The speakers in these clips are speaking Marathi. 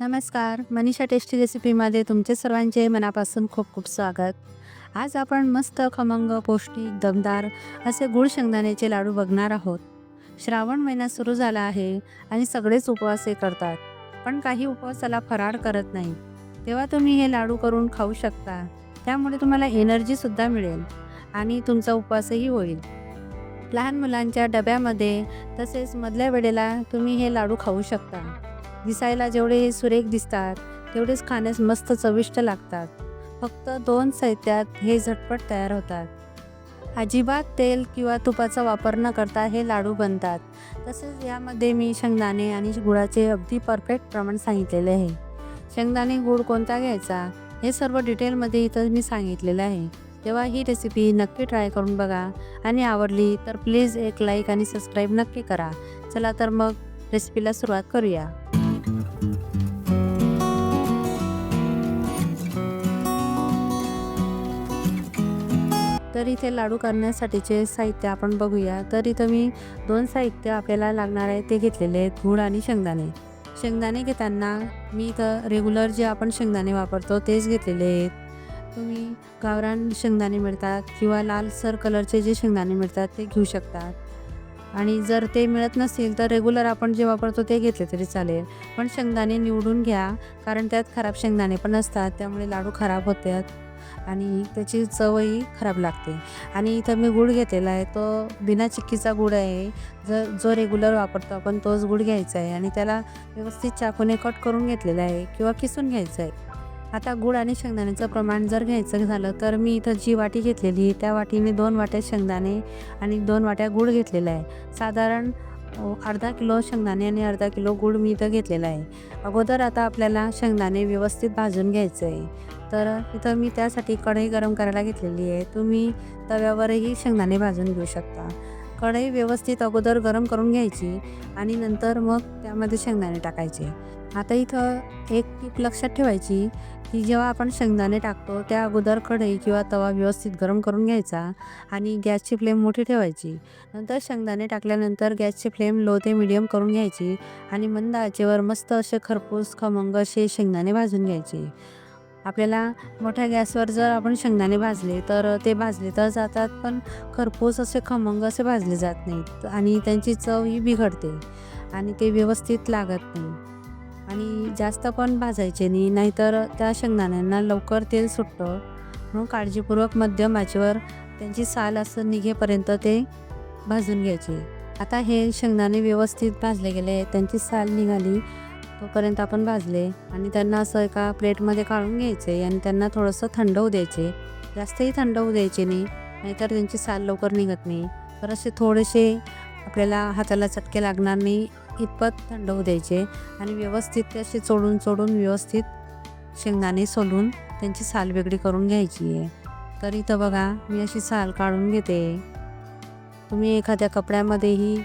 नमस्कार मनीषा टेस्टी रेसिपीमध्ये तुमचे सर्वांचे मनापासून खूप खूप स्वागत. आज आपण मस्त खमंग पौष्टिक दमदार असे गुळ शेंगदाण्याचे लाडू बघणार आहोत. श्रावण महिना सुरू झाला आहे आणि सगळेच उपवास हे करतात पण काही उपवासाला फराळ करत नाही. तेव्हा तुम्ही हे लाडू करून खाऊ शकता त्यामुळे तुम्हाला एनर्जीसुद्धा मिळेल आणि तुमचा उपवासही होईल. लहान मुलांच्या डब्यामध्ये तसेच मधल्या वेळेला तुम्ही हे लाडू खाऊ शकता. दिसायला जेवढे हे सुरेख दिसतात तेवढेच खाण्यास मस्त चविष्ट लागतात. फक्त दोन साहित्यात हे झटपट तयार होतात. अजिबात तेल किंवा तुपाचा वापर न करता हे लाडू बनतात. तसेच यामध्ये मी शेंगदाणे आणि गुळाचे अगदी परफेक्ट प्रमाण सांगितलेले आहे. शेंगदाणे गुळ कोणता घ्यायचा हे सर्व डिटेलमध्ये इथं मी सांगितलेलं आहे. तेव्हा ही रेसिपी नक्की ट्राय करून बघा. आणि आवडली तर प्लीज एक लाईक आणि सबस्क्राईब नक्की करा. चला तर मग रेसिपीला सुरुवात करूया. तर इथे लाडू करण्यासाठीचे साहित्य आपण बघूया. तर इथं मी दोन साहित्य आपल्याला लागणार आहे. ते घेतलेले आहेत गूळ आणि शेंगदाणे. शेंगदाणे घेताना मी इथं रेग्युलर जे आपण शेंगदाणे वापरतो तेच घेतलेले आहेत. तुम्ही गावरान शेंगदाणे मिळतात किंवा लालसर कलरचे जे शेंगदाणे मिळतात ते घेऊ शकतात आणि जर ते मिळत नसेल तर रेग्युलर आपण जे वापरतो ते घेतले तरी चालेल. पण शेंगदाणे निवडून घ्या कारण त्यात खराब शेंगदाणे पण असतात त्यामुळे लाडू खराब होतात. आणि त्याची चवही खराब लागते. आणि इथं मी गूळ घेतलेला आहे. तो बिना चिक्कीचा गूळ आहे. जर जो रेग्युलर वापरतो आपण तोच गूळ घ्यायचा आहे. आणि त्याला व्यवस्थित चाकूने कट करून घेतलेला आहे किंवा किसून घ्यायचं आहे. आता गुळ आणि शेंगदाण्याचं प्रमाण जर घ्यायचं झालं तर मी इथं जी वाटी घेतलेली त्या वाटीने दोन वाट्या शेंगदाणे आणि दोन वाट्या गूळ घेतलेला आहे. साधारण अर्धा किलो शेंगदाणे आणि अर्धा किलो गूळ मी इथं घेतलेला आहे. अगोदर आता आपल्याला शेंगदाणे व्यवस्थित भाजून घ्यायचं आहे. तर इथं मी त्यासाठी कढई गरम करायला घेतलेली आहे. तुम्ही तव्यावरही शेंगदाणे भाजून घेऊ शकता. कढई व्यवस्थित अगोदर गरम करून घ्यायची आणि नंतर मग त्यामध्ये शेंगदाणे टाकायचे. आता इथं एक टीप लक्षात ठेवायची की जेव्हा आपण शेंगदाणे टाकतो त्या अगोदर कढई किंवा तवा व्यवस्थित गरम करून घ्यायचा आणि गॅसची फ्लेम मोठी ठेवायची. नंतर शेंगदाणे टाकल्यानंतर गॅसची फ्लेम लो ते मिडियम करून घ्यायची आणि मंद आचेवर मस्त असे खरपूस खमंग असे शेंगदाणे भाजून घ्यायचे. आपल्याला मोठ्या गॅसवर जर आपण शेंगदाणे भाजले तर ते भाजले तर जातात पण खरपूस असे खमंग असे भाजले जात नाहीत आणि त्यांची चव ही बिघडते आणि ते व्यवस्थित लागत नाही. आणि जास्त पण भाजायचे नाही नाहीतर त्या शेंगदाण्यांना लवकर तेल सुटतं. म्हणून काळजीपूर्वक मध्यम आचेवर त्यांची साल असं निघेपर्यंत ते भाजून घ्यायचे. आता हे शेंगदाणे व्यवस्थित भाजले गेले त्यांची साल निघाली. तोपर्यंत आपण भाजले आणि त्यांना असं एका प्लेटमध्ये काढून घ्यायचे आणि त्यांना थोडंसं थंड होऊ द्यायचे. जास्तही थंड होऊ द्यायचे नाही नाहीतर त्यांची साल लवकर निघत नाही. तर असे थोडेसे आपल्याला हाताला चटके लागणार नाही इतपत थंड होऊ द्यायचे आणि व्यवस्थित ते असे चोडून चोडून व्यवस्थित शेंगदाणे सोलून त्यांची साल वेगळी करून घ्यायची आहे. तर इथं बघा मी अशी साल काढून घेते. तुम्ही एखाद्या कपड्यामध्येही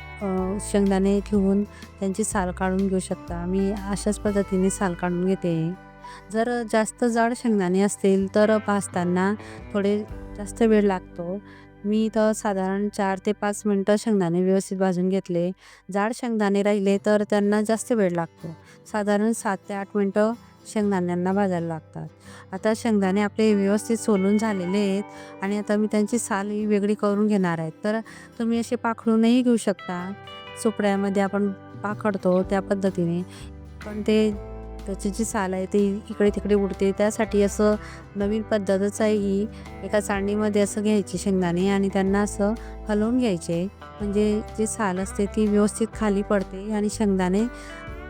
शेंगदाणे ठेवून त्यांची साल काढून घेऊ शकता. मी अशाच पद्धतीने साल काढून घेते. जर जास्त जाड शेंगदाणे असतील तर भाजताना थोडे जास्त वेळ लागतो. मी इथं साधारण चार ते पाच मिनटं शेंगदाणे व्यवस्थित भाजून घेतले. जाड शेंगदाणे राहिले तर त्यांना जास्त वेळ लागतो. साधारण सात ते आठ मिनटं शेंगदाण्यांना भाजायला लागतात. आता शेंगदाणे आपले व्यवस्थित सोलून झालेले आहेत आणि आता मी त्यांची साल ही वेगळी करून घेणार आहेत तर तुम्ही असे पाखडूनही घेऊ शकता. सुपड्यामध्ये आपण पाखडतो त्या पद्धतीने. पण ते त्याची जी साल आहे ती इकडे तिकडे उडते. त्यासाठी असं नवीन पद्धतच आहे ही. एका चाळणीमध्ये असं घ्यायची शेंगदाणे आणि त्यांना असं हलवून घ्यायचे. म्हणजे जी साल असते ती व्यवस्थित खाली पडते आणि शेंगदाणे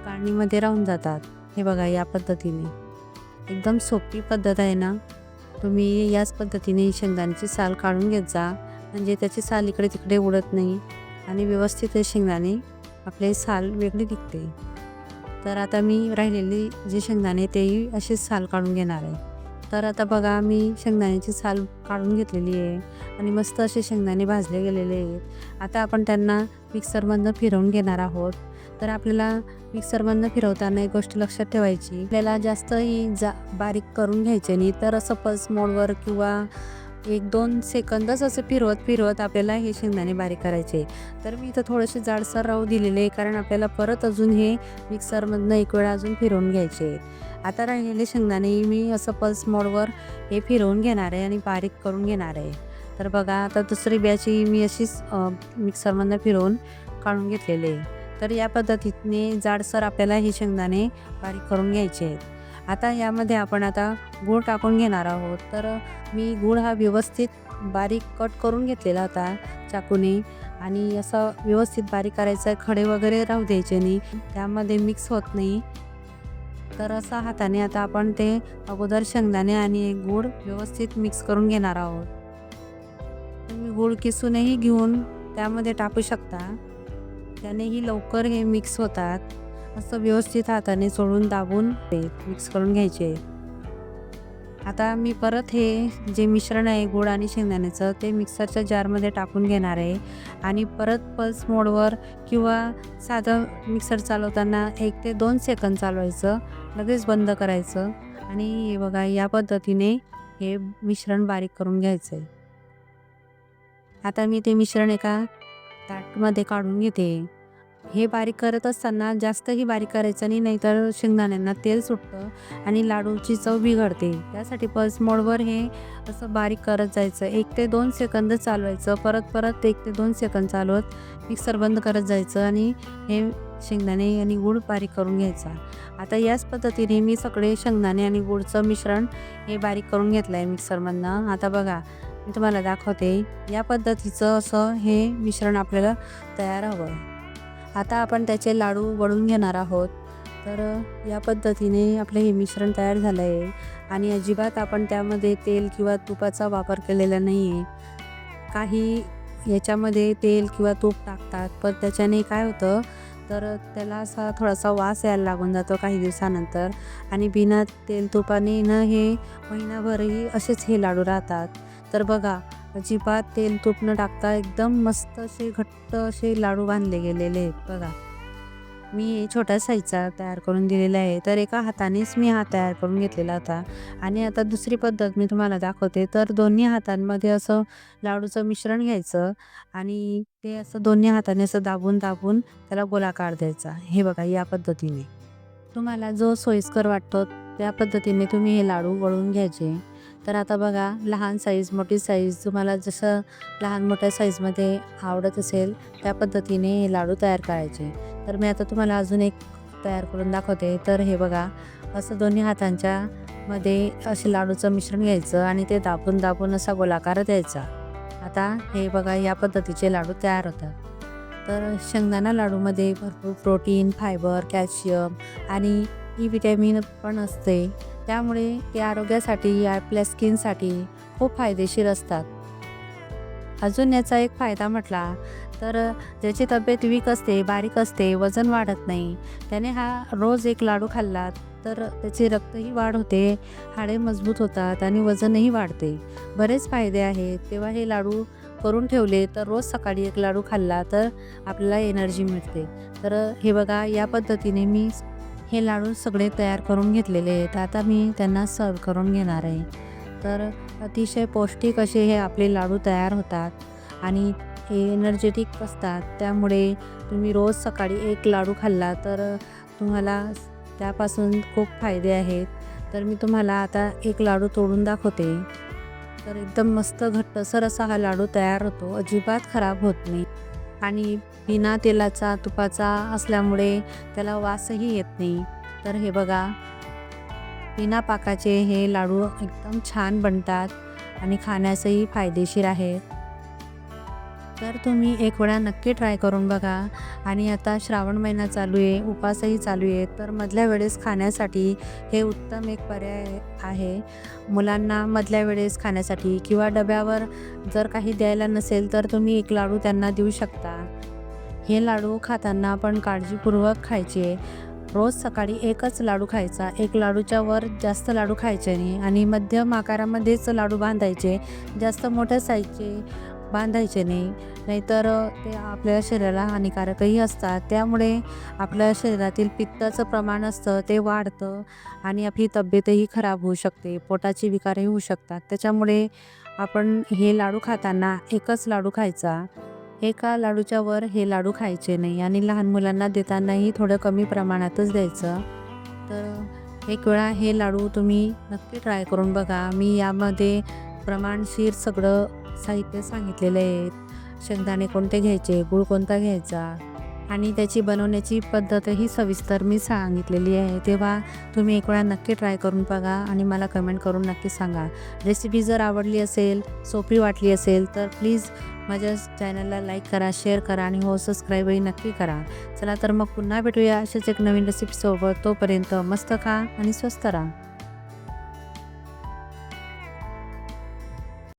काढणीमध्ये राहून जातात. हे बघा या पद्धतीने. एकदम सोपी पद्धत आहे ना. तुम्ही याच पद्धतीने शेंगदाण्याची साल काढून घेत जा. म्हणजे त्याची साल इकडे तिकडे उडत नाही आणि व्यवस्थित शेंगदाणे आपले साल वेगळी निघते. तर आता मी राहिलेली जे शेंगदाणे तेही असे साल काढून घेणार आहे. तर आता बघा मी शेंगदाण्याची साल काढून घेतलेली आहे आणि मस्त असे शेंगदाणे भाजले गेलेले आहेत. आता आपण त्यांना मिक्सरमधनं फिरवून घेणार आहोत. तर आपल्याला मिक्सरमधनं फिरवताना एक गोष्ट लक्षात ठेवायची. आपल्याला जास्त ही जा बारीक करून घ्यायचे नाही. तर असं पल्स मोडवर किंवा एक दोन सेकंदच असं फिरवत फिरवत आपल्याला हे शेंगदाणे बारीक करायचे. तर मी इथं थोडेसे जाडसर राहू दिलेले आहे कारण आपल्याला परत अजून हे मिक्सरमधनं एक वेळा अजून फिरवून घ्यायचे आता राहिलेले शेंगदाणे मी असं पल्स मोडवर हे फिरवून घेणार आहे आणि बारीक करून घेणार आहे. तर बघा आता दुसरी ब्याची मी अशीच मिक्सरमधनं फिरवून काढून घेतलेले आहे. तर या पद्धतीने जाडसर आपल्याला हे शेंगदाणे बारीक करून घ्यायचे आहेत. आता यामध्ये आपण आता गूळ टाकून घेणार आहोत. तर मी गूळ हा व्यवस्थित बारीक कट करून घेतलेला होता चाकूने आणि असं व्यवस्थित बारीक करायचं आहे. खडे वगैरे राहू द्यायचे नाही. त्यामध्ये मिक्स होत नाही. तर असं हाताने आता आपण ते अगोदर शेंगदाणे आणि गूळ व्यवस्थित मिक्स करून घेणार आहोत. तुम्ही गूळ किसूनही घेऊन त्यामध्ये टाकू शकता. त्यानेही लवकर हे मिक्स होतात. असं व्यवस्थित हाताने सोडून दाबून ते मिक्स करून घ्यायचे. आता मी परत हे जे मिश्रण आहे गोड आणि शेंगदाण्याचं ते मिक्सरच्या जारमध्ये टाकून घेणार आहे. आणि परत पल्स मोडवर किंवा साधं मिक्सर चालवताना एक ते दोन सेकंद चालवायचं. लगेच बंद करायचं. आणि हे बघा या पद्धतीने हे मिश्रण बारीक करून घ्यायचं आहे आता मी ते मिश्रण एका ताटमध्ये काढून घेते. हे बारीक करत असताना जास्तही बारीक करायचं नाही नाहीतर शेंगदाण्यांना तेल सुटतं आणि लाडूची चव बिघडते. त्यासाठी पल्स मोडवर हे असं बारीक करत जायचं. एक ते दोन सेकंद चालवायचं. परत परत एक ते दोन सेकंद चालवत मिक्सर बंद करत जायचं आणि हे शेंगदाणे आणि गूळ बारीक करून घ्यायचा. आता याच पद्धतीने मी सगळे शेंगदाणे आणि गूळचं मिश्रण हे बारीक करून घेतलं आहे मिक्सरमधनं आता बघा मी तुम्हाला दाखवते या पद्धतीचं असं हे मिश्रण आपल्याला तयार हवं आता आपण त्याचे लाडू वळून घेणार आहोत. तर या पद्धतीने आपलं हे मिश्रण तयार झालं आहे आणि अजिबात आपण त्यामध्ये तेल किंवा तुपाचा वापर केलेला नाही आहे काही याच्यामध्ये तेल किंवा तूप टाकतात पण त्याच्याने काय होतं तर त्याला असा थोडासा वास यायला लागून जातो काही दिवसानंतर. आणि बिना तेल तुपाने न हे महिनाभरही असेच हे लाडू राहतात. तर बघा अजिबात तेल तूप न टाकता एकदम मस्त असे घट्ट असे लाडू बांधले गेलेले आहेत बघा. मी छोट्या साईजचा तयार करून दिलेला आहे तर एका हातानेच मी हा तयार करून घेतलेला होता. आणि आता दुसरी पद्धत मी तुम्हाला दाखवते तर दोन्ही हातांमध्ये असं लाडूचं मिश्रण घ्यायचं आणि ते असं दोन्ही हाताने असं दाबून दाबून त्याला गोलाकार द्यायचा. हे बघा या पद्धतीने. तुम्हाला जो सोयीस्कर वाटतो त्या पद्धतीने तुम्ही हे लाडू वळून घ्यायचे. तर आता बघा लहान साईज मोठी साईज तुम्हाला जसं लहान मोठ्या साईजमध्ये आवडत असेल त्या पद्धतीने हे लाडू तयार करायचे. तर मी आता तुम्हाला अजून एक तयार करून दाखवते. तर हे बघा असं दोन्ही हातांच्या मध्ये असे लाडूचं मिश्रण घ्यायचं आणि ते दाबून दाबून असा गोलाकार द्यायचा. आता हे बघा या पद्धतीचे लाडू तयार होतात. तर शेंगदाणा लाडूमध्ये भरपूर प्रोटीन फायबर कॅल्शियम आणि e ई विटॅमिन पण असते. त्यामुळे ते आरोग्यासाठी आपल्या स्किनसाठी खूप फायदेशीर असतात. अजून याचा एक फायदा म्हटला तर ज्याची तब्येत वीक असते बारीक असते वजन वाढत नाही त्याने हा रोज एक लाडू खाल्ला तर त्याची रक्तही वाढ होते हाडे मजबूत होतात आणि वजनही वाढते. बरेच फायदे आहेत. तेव्हा हे लाडू करून ठेवले तर रोज सकाळी एक लाडू खाल्ला तर आपल्याला एनर्जी मिळते. तर हे बघा या पद्धतीने मी हे लाडू सगळे तयार करून घेतलेले आहेत. आता मी त्यांना सर्व करून घेणार आहे. तर अतिशय पौष्टिक असे हे आपले लाडू तयार होतात आणि हे एनर्जेटिक असतात. त्यामुळे तुम्ही रोज सकाळी एक लाडू खाल्ला तर तुम्हाला त्यापासून खूप फायदे आहेत. तर मी तुम्हाला आता एक लाडू तोडून दाखवते. तर एकदम मस्त घट्टसर असा हा लाडू तयार होतो. अजिबात खराब होत नाही. आणि बिना तेलाचा तुपाचा असल्यामुळे त्याला वासही येत नाही. तर हे बघा. बिना पाकाचे हे लाडू एकदम छान बनतात आणि खाण्यासही फायदेशीर आहेत. तर तुम्ही एक वेळा नक्की ट्राय करून बघा. आणि आता श्रावण महिना चालू आहे उपासही चालू आहे. तर मधल्या वेळेस खाण्यासाठी हे उत्तम एक पर्याय आहे. मुलांना मधल्या वेळेस खाण्यासाठी किंवा डब्यावर जर काही द्यायला नसेल तर तुम्ही एक लाडू त्यांना देऊ शकता. हे लाडू खाताना पण काळजीपूर्वक खायचे. रोज सकाळी एकच लाडू खायचा. एक लाडूच्या वर जास्त लाडू खायचे नाही. आणि मध्यम आकारामध्येच लाडू बांधायचे. जास्त मोठ्या साईजचे बांधायचे नाही. नाहीतर ते आपल्या शरीराला हानिकारकही असतात. त्यामुळे आपल्या शरीरातील पित्ताचं प्रमाण असतं ते वाढतं आणि आपली तब्येतही खराब होऊ शकते पोटाचे विकारही होऊ शकतात. त्याच्यामुळे आपण हे लाडू खाताना एकच लाडू खायचा. एका लाडूच्या वर हे लाडू खायचे नाही आणि लहान मुलांना देतानाही थोडं कमी प्रमाणातच द्यायचं. तर एक वेळा हे लाडू तुम्ही नक्की ट्राय करून बघा. मी यामध्ये प्रमाणशीर सगळं साहित्य सांगितलेलं आहे शेंगदाणे कोणते घ्यायचे? गूळ कोणता घ्यायचा? आणि त्याची बनवण्याची पद्धतही सविस्तर मी सांगितलेली आहे. तेव्हा तुम्ही एक वेळा नक्की ट्राय करून बघा आणि मला कमेंट करून नक्की सांगा. रेसिपी जर आवडली असेल सोपी वाटली असेल तर प्लीज माझ्या चॅनलला लाईक करा शेअर करा आणि हो सबस्क्राईबही नक्की करा. चला तर मग पुन्हा भेटूया अशाच एक नवीन रेसिपीसोबत तोपर्यंत मस्त खा आणि स्वस्त राहा.